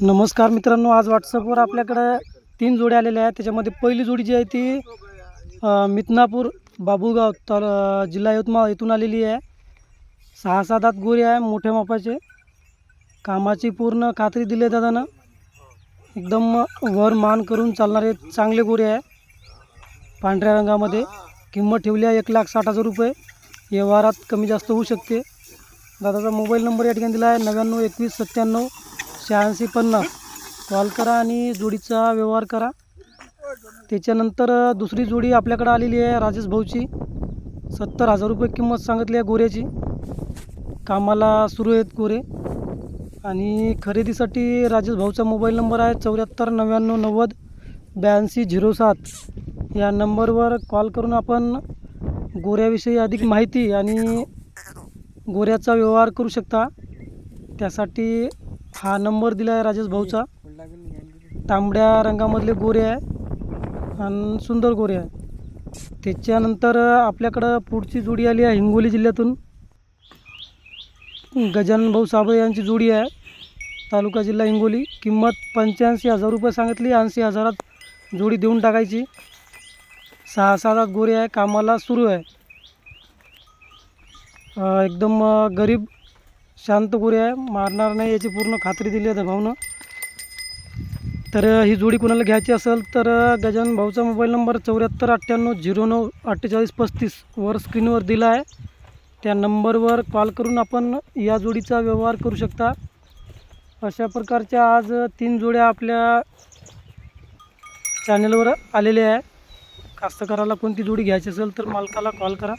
नमस्कार मित्रांनो आज व्हॉट्सअपवर आपल्याकडं तीन जोड्या आलेल्या आहेत. त्याच्यामध्ये पहिली जोडी जी आहे ती मितनापूर बाबुळगाव ताल जिल्हा यवतमाळ इथून आलेली आहे. सहा सात आत गोरे आहे मोठ्या मापाचे. कामाची पूर्ण खात्री दिली आहे दादानं. एकदम वर मान करून चालणारे चांगले गोरे आहे. पांढऱ्या रंगामध्ये किंमत ठेवली आहे एक लाख साठ हजार रुपये. व्यवहारात कमी जास्त होऊ शकते. दादाचा मोबाईल नंबर या ठिकाणी दिला आहे नव्याण्णव एकवीस सत्त्याण्णव. शहाऐंशी पन्नास. कॉल करा आणि जोडीचा व्यवहार करा. त्याच्यानंतर दुसरी जोडी आपल्याकडे आलेली आहे राजेश भाऊची. सत्तर हजार रुपये किंमत सांगितली आहे गोऱ्याची. कामाला सुरू आहेत गोरे. आणि खरेदीसाठी राजेश भाऊचा मोबाईल नंबर आहे चौऱ्याहत्तर नव्याण्णव नव्वद ब्याऐंशी झिरो सात. या नंबरवर कॉल करून आपण गोऱ्याविषयी अधिक माहिती आणि गोऱ्याचा व्यवहार करू शकता. त्यासाठी हा नंबर दिला आहे राजेश भाऊचा. तांबड्या रंगामधले गोरे आहे आणि सुंदर गोरे आहे. त्याच्यानंतर आपल्याकडं पुढची जोडी आली आहे हिंगोली जिल्ह्यातून. गजानन भाऊ साबळे यांची जोडी आहे. तालुका जिल्हा हिंगोली. किंमत पंच्याऐंशी हजार रुपये सांगितली. ऐंशी हजारात जोडी देऊन टाकायची. सहा सात गोरे आहे. कामाला सुरू आहे. एकदम गरीब शांत गोरी आहे. मारणार नाही याची पूर्ण खात्री दिली आहे भाऊनं. तर ही जोडी कोणाला घ्यायची असेल तर गजानन भाऊचा मोबाईल नंबर चौऱ्याहत्तर अठ्ठ्याण्णव झिरो नऊ अठ्ठेचाळीस पस्तीस वर स्क्रीनवर दिला आहे. त्या नंबरवर कॉल करून आपण या जोडीचा व्यवहार करू शकता. अशा प्रकारच्या आज तीन जोड्या आपल्या चॅनलवर आलेल्या आहे. कास्तकाराला कोणती जोडी घ्यायची असेल तर मालकाला कॉल करा.